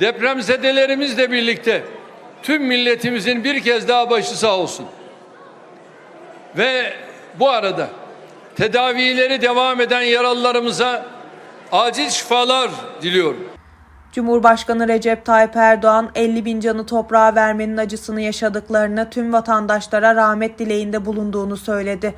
Depremzedelerimizle birlikte tüm milletimizin bir kez daha başı sağ olsun. Ve bu arada tedavileri devam eden yaralılarımıza acil şifalar diliyorum. Cumhurbaşkanı Recep Tayyip Erdoğan 50 bin canı toprağa vermenin acısını yaşadıklarını tüm vatandaşlara rahmet dileğinde bulunduğunu söyledi.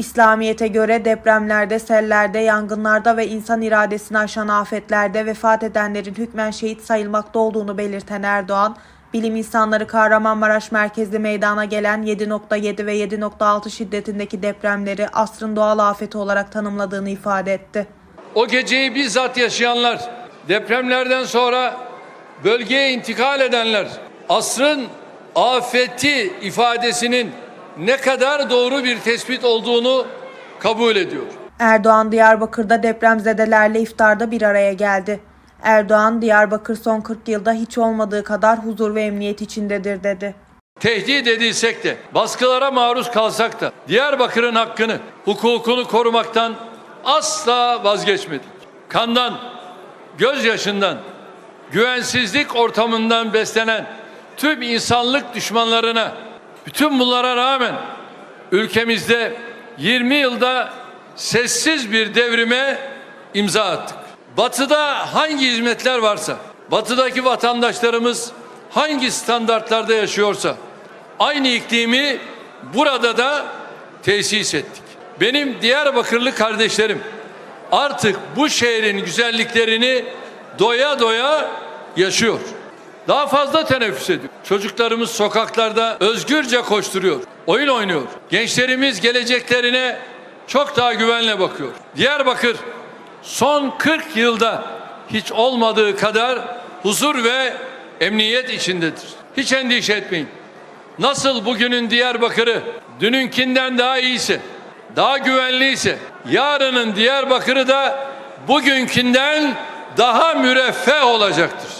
İslamiyet'e göre depremlerde, sellerde, yangınlarda ve insan iradesini aşan afetlerde vefat edenlerin hükmen şehit sayılmakta olduğunu belirten Erdoğan, bilim insanları Kahramanmaraş merkezli meydana gelen 7.7 ve 7.6 şiddetindeki depremleri asrın doğal afeti olarak tanımladığını ifade etti. O geceyi bizzat yaşayanlar, depremlerden sonra bölgeye intikal edenler, asrın afeti ifadesinin ne kadar doğru bir tespit olduğunu kabul ediyor. Erdoğan Diyarbakır'da depremzedelerle iftarda bir araya geldi. Erdoğan, Diyarbakır son 40 yılda hiç olmadığı kadar huzur ve emniyet içindedir dedi. Tehdit edilsek de, baskılara maruz kalsak da Diyarbakır'ın hakkını, hukukunu korumaktan asla vazgeçmedik. Kandan, gözyaşından, güvensizlik ortamından beslenen tüm insanlık düşmanlarına bütün bunlara rağmen ülkemizde 20 yılda sessiz bir devrime imza attık. Batı'da hangi hizmetler varsa, batıdaki vatandaşlarımız hangi standartlarda yaşıyorsa aynı iklimi burada da tesis ettik. Benim Diyarbakırlı kardeşlerim artık bu şehrin güzelliklerini doya doya yaşıyor. Daha fazla teneffüs ediyor. Çocuklarımız sokaklarda özgürce koşturuyor. Oyun oynuyor. Gençlerimiz geleceklerine çok daha güvenle bakıyor. Diyarbakır son 40 yılda hiç olmadığı kadar huzur ve emniyet içindedir. Hiç endişe etmeyin. Nasıl bugünün Diyarbakır'ı dününkinden daha iyiyse, daha güvenliyse, yarının Diyarbakır'ı da bugünkünden daha müreffeh olacaktır.